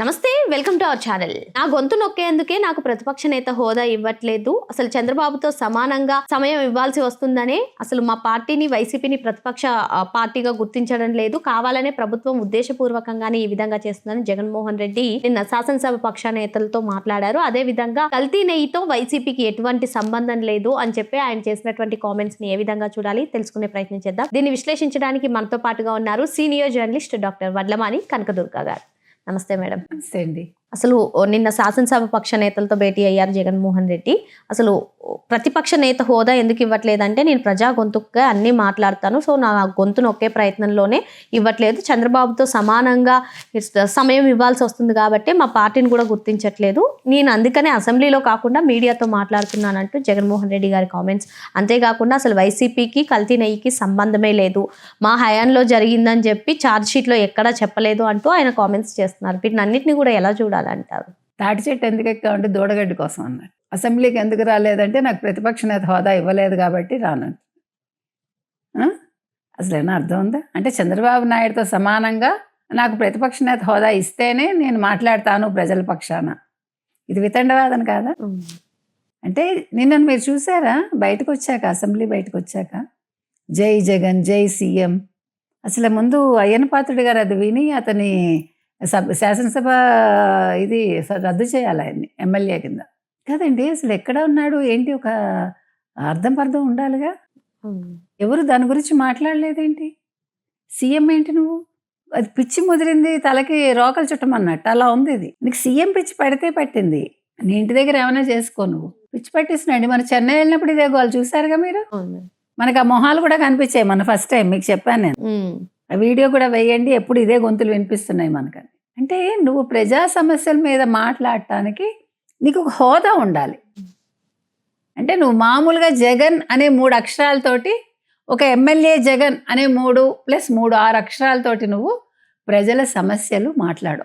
నమస్తే welcome to our channel. నా గొంతు నొక్కేందుకే నాకు ప్రతిపక్ష నేత హోదా ఇవ్వట్లేదు. అసలు చంద్రబాబుతో సమానంగా సమయం ఇవ్వాల్సి వస్తుందనే అసలు మా పార్టీని వైసీపీని ప్రతిపక్ష పార్టీగా గుర్తించడం లేదు. కావాలనే ప్రభుత్వం ఉద్దేశపూర్వకంగానే ఈ విధంగా చేస్తుందని జగన్మోహన్ రెడ్డి నిన్న శాసనసభ పక్ష నేతలతో మాట్లాడారు. అదే విధంగా కల్తీ నెయ్యితో వైసీపీకి ఎటువంటి సంబంధం లేదు అని చెప్పి ఆయన చేసినటువంటి కామెంట్స్ని ఏ విధంగా చూడాలి తెలుసుకునే ప్రయత్నం చేద్దాం. దీన్ని విశ్లేషించడానికి మనతో పాటుగా ఉన్నారు senior journalist doctor Vadlamani Kanakadurga గారు. నమస్తే మేడం. నమస్తే అండి. అసలు నిన్న శాసనసభ పక్ష నేతలతో భేటీ అయ్యారు జగన్మోహన్ రెడ్డి. అసలు ప్రతిపక్ష నేత హోదా ఎందుకు ఇవ్వట్లేదంటే నేను ప్రజా గొంతుగా అన్నీ మాట్లాడతాను. సో నా గొంతును ఒకే ప్రయత్నంలోనే ఇవ్వట్లేదు. చంద్రబాబుతో సమానంగా సమయం ఇవ్వాల్సి వస్తుంది కాబట్టి మా పార్టీని కూడా గుర్తించట్లేదు. నేను అందుకనే అసెంబ్లీలో కాకుండా మీడియాతో మాట్లాడుతున్నానంటూ జగన్మోహన్ రెడ్డి గారి కామెంట్స్. అంతేకాకుండా అసలు వైసీపీకి కల్తీ నెయ్యికి సంబంధమే లేదు. మా హయాంలో జరిగిందని చెప్పి ఛార్జ్షీట్లో ఎక్కడా చెప్పలేదు అంటూ ఆయన కామెంట్స్ చేస్తున్నారు. వీటిని అన్నింటినీ కూడా ఎలా చూడాలంటారు? తాటి చెట్టు ఎందుకు ఎక్కామంటే దూడగడ్డి కోసం అన్నారు. అసెంబ్లీకి ఎందుకు రాలేదంటే నాకు ప్రతిపక్ష నేత హోదా ఇవ్వలేదు కాబట్టి రానంట ఆ? అసలు ఏమైనా అర్థం ఉందా? అంటే చంద్రబాబు నాయుడుతో సమానంగా నాకు ప్రతిపక్ష నేత హోదా ఇస్తేనే నేను మాట్లాడతాను ప్రజల పక్షాన. ఇది వితండవాదన కాదా? అంటే నిన్న మీరు చూసారా? బయటకు వచ్చాక అసెంబ్లీ బయటకు వచ్చాక జై జగన్ జై సీఎం. అసలు ముందు అయ్యన పాత్రుడు గారు అది విని అతని సభ శాసనసభ ఇది రద్దు చేయాలి ఆయన్ని ఎమ్మెల్యే కింద. కదండి! అసలు ఎక్కడ ఉన్నాడు? ఏంటి ఒక అర్థం పర్థం ఉండాలిగా? ఎవరు దాని గురించి మాట్లాడలేదేంటి? సీఎం ఏంటి నువ్వు? అది పిచ్చి ముదిరింది తలకి రోకలు చుట్టమన్నట్టు. అలా ఉంది ఇది. నీకు సీఎం పిచ్చి పడితే పట్టింది. నీ ఇంటి దగ్గర ఏమైనా చేసుకో నువ్వు. పిచ్చి పట్టేసినండి. మన చెన్నై వెళ్ళినప్పుడు ఇదే గోల్ చూసారుగా మీరు? మనకు ఆ మొహాలు కూడా కనిపించాయి మన ఫస్ట్ టైం మీకు చెప్పాను నేను. ఆ వీడియో కూడా వేయండి. ఎప్పుడు ఇదే గొంతులు వినిపిస్తున్నాయి మనకని. అంటే నువ్వు ప్రజా సమస్యల మీద మాట్లాడటానికి నీకు ఒక హోదా ఉండాలి. అంటే నువ్వు మామూలుగా జగన్ అనే మూడు అక్షరాలతోటి ఒక ఎమ్మెల్యే జగన్ అనే మూడు ప్లస్ మూడు ఆరు అక్షరాలతోటి నువ్వు ప్రజల సమస్యలు మాట్లాడు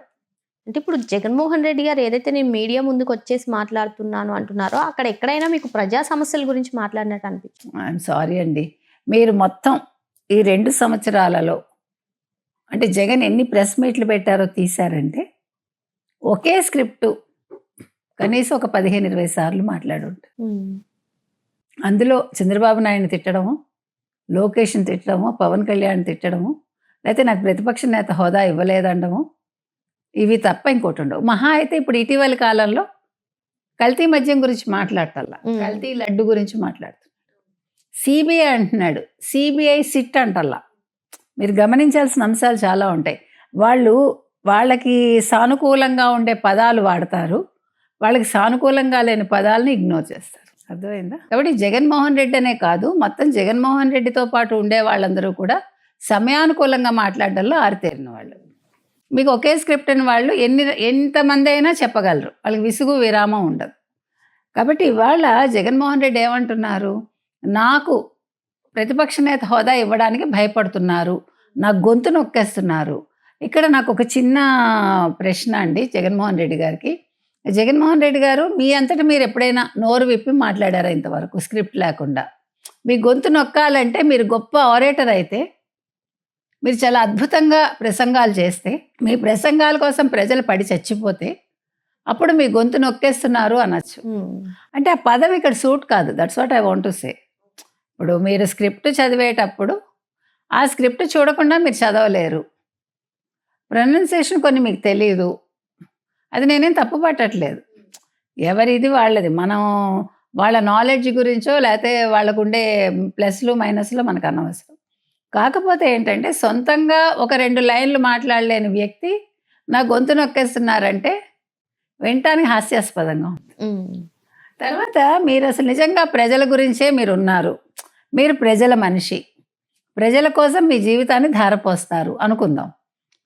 అంటే ఇప్పుడు జగన్మోహన్ రెడ్డి గారు ఏదైతే నేను మీడియా ముందుకు వచ్చేసి మాట్లాడుతున్నాను అంటున్నారో అక్కడ ఎక్కడైనా మీకు ప్రజా సమస్యల గురించి మాట్లాడినట్టు అనిపించింది? ఐఎమ్ సారీ అండి. మీరు మొత్తం ఈ రెండు సంవత్సరాలలో అంటే జగన్ ఎన్ని ప్రెస్ మీట్లు పెట్టారో తీశారంటే ఒకే స్క్రిప్టు కనీసం ఒక పదిహేను ఇరవై సార్లు మాట్లాడుంటారు అందులో చంద్రబాబు నాయుడిని తిట్టడము లోకేష్ని తిట్టడము పవన్ కళ్యాణ్ తిట్టడము లేకపోతే నాకు ప్రతిపక్ష నేత హోదా ఇవ్వలేదండము ఇవి తప్ప ఇంకోటి ఉండవు. మహా అయితే ఇప్పుడు ఇటీవల కాలంలో కల్తీ మద్యం గురించి మాట్లాడటల్లా. కల్తీ లడ్డు గురించి మాట్లాడుతున్నాడు సిబిఐ అంటున్నాడు. సిబిఐ సిట్ అంటల్లా. మీరు గమనించాల్సిన అంశాలు చాలా ఉంటాయి. వాళ్ళు వాళ్ళకి సానుకూలంగా ఉండే పదాలు వాడతారు. వాళ్ళకి సానుకూలంగా లేని పదాలను ఇగ్నోర్ చేస్తారు. అర్థమైందా? కాబట్టి జగన్మోహన్ రెడ్డి అనే కాదు మొత్తం జగన్మోహన్ రెడ్డితో పాటు ఉండే వాళ్ళందరూ కూడా సమయానుకూలంగా మాట్లాడడంలో ఆరితేరిన వాళ్ళు. మీకు ఒకే స్క్రిప్ట్ అని వాళ్ళు ఎన్ని ఎంతమంది అయినా చెప్పగలరు. వాళ్ళకి విసుగు విరామం ఉండదు. కాబట్టి ఇవాళ జగన్మోహన్ రెడ్డి ఏమంటున్నారు? నాకు ప్రతిపక్ష నేత హోదా ఇవ్వడానికి భయపడుతున్నారు. నా గొంతు నొక్కేస్తున్నారు. ఇక్కడ నాకు ఒక చిన్న ప్రశ్న అండి జగన్మోహన్ రెడ్డి గారికి. జగన్మోహన్ రెడ్డి గారు మీ అంతటా మీరు ఎప్పుడైనా నోరు విప్పి మాట్లాడారా ఇంతవరకు? స్క్రిప్ట్ లేకుండా. మీ గొంతు నొక్కాలంటే మీరు గొప్ప ఆరేటర్ అయితే మీరు చాలా అద్భుతంగా ప్రసంగాలు చేస్తే మీ ప్రసంగాల కోసం ప్రజలు పడి చచ్చిపోతే అప్పుడు మీ గొంతు నొక్కేస్తున్నారు అనొచ్చు. అంటే ఆ పదం ఇక్కడ సూట్ కాదు. That's what I want to say ఇప్పుడు మీరు స్క్రిప్ట్ చదివేటప్పుడు ఆ స్క్రిప్ట్ చూడకుండా మీరు చదవలేరు. ప్రొనౌన్సియేషన్ కొన్ని మీకు తెలియదు అది నేనేం తప్పు పట్టట్లేదు. ఎవరిది వాళ్ళది? మనం వాళ్ళ నాలెడ్జ్ గురించో లేకపోతే వాళ్ళకు ఉండే ప్లస్లు మైనస్లు మనకు అనవసరం. కాకపోతే ఏంటంటే సొంతంగా ఒక రెండు లైన్లు మాట్లాడలేని వ్యక్తి నా గొంతు నొక్కేస్తున్నారంటే వినటానికి హాస్యాస్పదంగా ఉంది తర్వాత మీరు అసలు నిజంగా ప్రజల గురించే మీరు ఉన్నారు మీరు ప్రజల మనిషి. ప్రజల కోసం మీ జీవితాన్ని ధారపోస్తారు అనుకుందాం.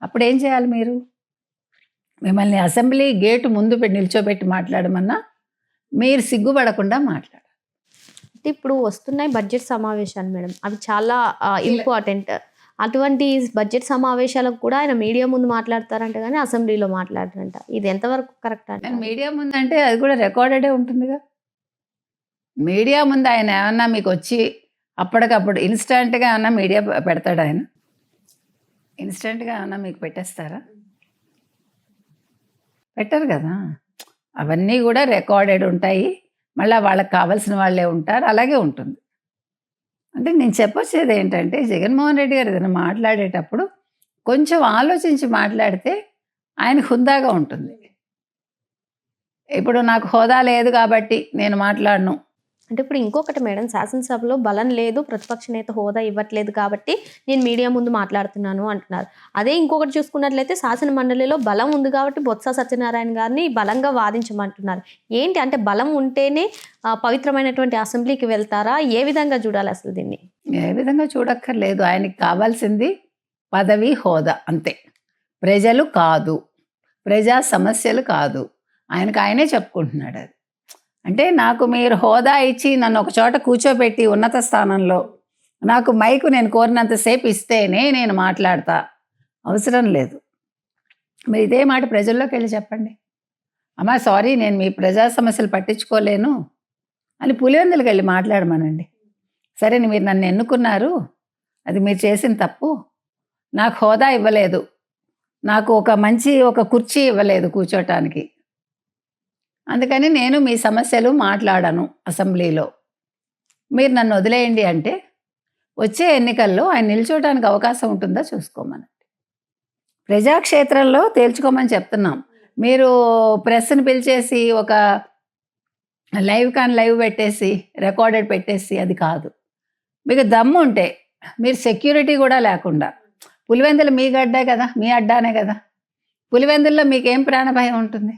అప్పుడు ఏం చేయాలి మీరు? మిమ్మల్ని అసెంబ్లీ గేటు ముందు పెట్టి నిల్చోబెట్టి మాట్లాడమన్నా మీరు సిగ్గుపడకుండా మాట్లాడాలి. అంటే ఇప్పుడు వస్తున్నాయి బడ్జెట్ సమావేశాలు మేడం. అవి చాలా ఇంపార్టెంట్. అటువంటి బడ్జెట్ సమావేశాలకు కూడా ఆయన మీడియా ముందు మాట్లాడతారంట కానీ అసెంబ్లీలో మాట్లాడరంట. ఇది ఎంతవరకు కరెక్ట్ అంటే మీడియా ముందు అంటే అది కూడా రికార్డెడే ఉంటుందిగా. మీడియా ముందు ఆయన ఏమన్నా మీకు వచ్చి అప్పటికప్పుడు ఇన్స్టెంట్గా ఏమన్నా మీడియా పెడతాడు ఆయన? ఇన్స్టెంట్గా ఏమన్నా మీకు పెట్టేస్తారా? పెట్టరు కదా. అవన్నీ కూడా రికార్డెడ్ ఉంటాయి. మళ్ళీ వాళ్ళకి కావాల్సిన వాళ్ళే ఉంటారు. అలాగే ఉంటుంది. అంటే నేను చెప్పొచ్చేది ఏంటంటే జగన్మోహన్ రెడ్డి గారు ఏదైనా మాట్లాడేటప్పుడు కొంచెం ఆలోచించి మాట్లాడితే ఆయన హుందాగా ఉంటుంది. ఇప్పుడు నాకు హోదా లేదు కాబట్టి నేను మాట్లాడను. అంటే ఇప్పుడు ఇంకొకటి మేడం శాసనసభలో బలం లేదు ప్రతిపక్ష నేత హోదా ఇవ్వట్లేదు కాబట్టి నేను మీడియా ముందు మాట్లాడుతున్నాను అంటున్నారు. అదే ఇంకొకటి చూసుకున్నట్లయితే శాసన మండలిలో బలం ఉంది కాబట్టి బొత్స సత్యనారాయణ గారిని బలంగా వాదించమంటున్నారు. ఏంటి? అంటే బలం ఉంటేనే పవిత్రమైనటువంటి అసెంబ్లీకి వెళ్తారా? ఏ విధంగా చూడాలి అసలు దీన్ని? ఏ విధంగా చూడక్కర్లేదు. ఆయనకి కావాల్సింది పదవి హోదా అంతే. ప్రజలు కాదు. ప్రజా సమస్యలు కాదు. ఆయనకు ఆయనే చెప్పుకుంటున్నాడు అది. అంటే నాకు మీరు హోదా ఇచ్చి నన్ను ఒక చోట కూర్చోబెట్టి ఉన్నత స్థానంలో నాకు మైకు నేను కోరినంతసేపు ఇస్తేనే నేను మాట్లాడతా. అవసరం లేదు. మీరు ఇదే మాట ప్రజల్లోకి వెళ్ళి చెప్పండి. అమ్మా సారీ నేను మీ ప్రజా సమస్యలు పట్టించుకోలేను అని పులివెందులకు వెళ్ళి మాట్లాడమనండి. సరే మీరు నన్ను ఎన్నుకున్నారు. అది మీరు చేసిన తప్పు. నాకు హోదా ఇవ్వలేదు. నాకు ఒక మంచి ఒక కుర్చీ ఇవ్వలేదు కూర్చోటానికి. అందుకని నేను మీ సమస్యలు మాట్లాడను అసెంబ్లీలో. మీరు నన్ను వదిలేయండి అంటే వచ్చే ఎన్నికల్లో ఆయన నిల్చోవడానికి అవకాశం ఉంటుందా చూసుకోమని ప్రజాక్షేత్రంలో తేల్చుకోమని చెప్తున్నాం. మీరు ప్రెస్ని పిలిచేసి ఒక లైవ్ కాన్ లైవ్ పెట్టేసి రికార్డెడ్ పెట్టేసి అది కాదు. మీకు దమ్ము ఉంటే మీరు సెక్యూరిటీ కూడా లేకుండా. పులివెందులు మీ గడ్డే కదా మీ అడ్డానే కదా. పులివెందుల్లో మీకేం ప్రాణభయం ఉంటుంది?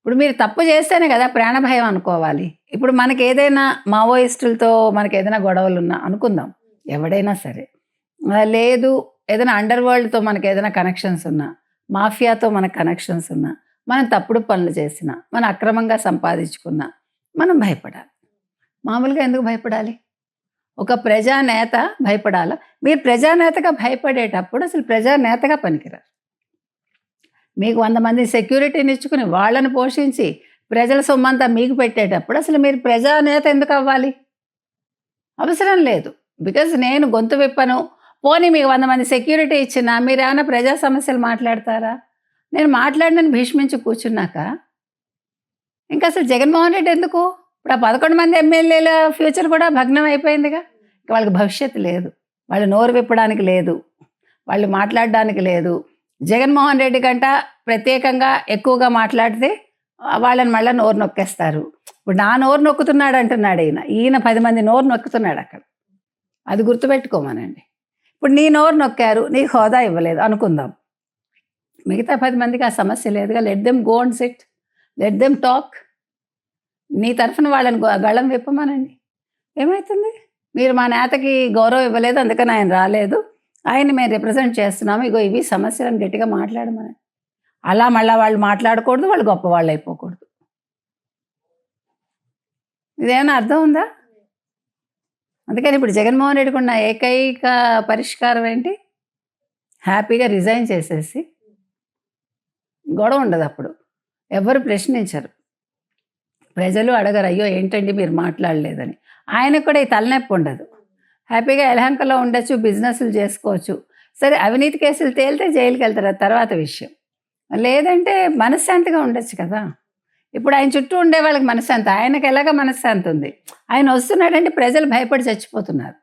ఇప్పుడు మీరు తప్పు చేస్తేనే కదా ప్రాణభయం అనుకోవాలి. ఇప్పుడు మనకి ఏదైనా మావోయిస్టులతో మనకి ఏదైనా గొడవలు ఉన్నా అనుకుందాం. ఎవడైనా సరే. లేదు ఏదైనా అండర్ వరల్డ్తో మనకి ఏదైనా కనెక్షన్స్ ఉన్నా మాఫియాతో మనకు కనెక్షన్స్ ఉన్నా మనం తప్పుడు పనులు చేసినా మనం అక్రమంగా సంపాదించుకున్నా మనం భయపడాలి. మామూలుగా ఎందుకు భయపడాలి? ఒక ప్రజానేత భయపడాలా? మీరు ప్రజానేతగా భయపడేటప్పుడు అసలు ప్రజానేతగా పనికిరారు. మీకు వంద మంది సెక్యూరిటీని ఇచ్చుకుని వాళ్ళని పోషించి ప్రజల సొమ్మంతా మీకు పెట్టేటప్పుడు అసలు మీరు ప్రజానేత ఎందుకు అవ్వాలి? అవసరం లేదు. బికాజ్ నేను గొంతు విప్పను. పోనీ మీకు వంద మంది సెక్యూరిటీ ఇచ్చినా మీరు ఏమైనా ప్రజా సమస్యలు మాట్లాడతారా? నేను మాట్లాడినని భీష్మించి కూర్చున్నాక ఇంకా అసలు జగన్మోహన్ రెడ్డి ఎందుకు? ఇప్పుడు ఆ పదకొండు మంది ఎమ్మెల్యేల ఫ్యూచర్ కూడా భగ్నం అయిపోయిందిగా. ఇంకా వాళ్ళకి భవిష్యత్తు లేదు. వాళ్ళు నోరు విప్పడానికి లేదు. వాళ్ళు మాట్లాడడానికి లేదు. జగన్మోహన్ రెడ్డి కంట ప్రత్యేకంగా ఎక్కువగా మాట్లాడితే వాళ్ళని మళ్ళీ నోరు నొక్కేస్తారు. ఇప్పుడు నా నోరు నొక్కుతున్నాడు అంటున్నాడు ఈయన. ఈయన పది మంది నోరు నొక్కుతున్నాడు అక్కడ. అది గుర్తుపెట్టుకోమనండి. ఇప్పుడు నీ నోరు నొక్కారు నీకు హోదా ఇవ్వలేదు అనుకుందాం. మిగతా పది మందికి ఆ సమస్య లేదుగా. Let them go and sit let them talk నీ తరఫున వాళ్ళని గళం విప్పమనండి. ఏమవుతుంది మీరు మా నేతకి గౌరవం ఇవ్వలేదు అందుకని ఆయన రాలేదు. ఆయన మేము రిప్రజెంట్ చేస్తున్నాము. ఇగో ఇవి సమస్యలను గట్టిగా మాట్లాడమని. అలా మళ్ళీ వాళ్ళు మాట్లాడకూడదు వాళ్ళు గొప్ప వాళ్ళు అయిపోకూడదు. ఇదేమైనా అర్థం ఉందా? అందుకని ఇప్పుడు జగన్మోహన్ రెడ్డికి ఉన్న ఏకైక పరిష్కారం ఏంటి? హ్యాపీగా రిజైన్ చేసేసి గొడవ ఉండదు అప్పుడు. ఎవరు ప్రశ్నించరు. ప్రజలు అడగరు అయ్యో ఏంటండి మీరు మాట్లాడలేదని. ఆయనకు కూడా ఈ తలనొప్పి ఉండదు. హ్యాపీగా ఎలహంకలో ఉండొచ్చు బిజినెస్లు చేసుకోవచ్చు. సరే అవినీతి కేసులు తేలితే జైలుకి వెళ్తారు తర్వాత విషయం. లేదంటే మనశ్శాంతిగా ఉండొచ్చు కదా. ఇప్పుడు ఆయన చుట్టూ ఉండే వాళ్ళకి మనశ్శాంతి ఆయనకి ఎలాగ మనశ్శాంతి ఉంది? ఆయన వస్తున్నాడంటే ప్రజలు భయపడి చచ్చిపోతున్నారు.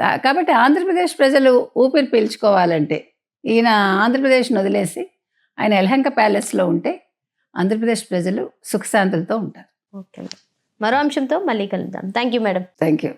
కాబట్టి ఆంధ్రప్రదేశ్ ప్రజలు ఊపిరి పీల్చుకోవాలంటే ఈయన ఆంధ్రప్రదేశ్ని వదిలేసి ఆయన ఎలహంక ప్యాలెస్లో ఉంటే ఆంధ్రప్రదేశ్ ప్రజలు సుఖశాంతులతో ఉంటారు. ఓకే. మరో అంశంతో మళ్ళీ కలుద్దాం. Thank you madam. Thank you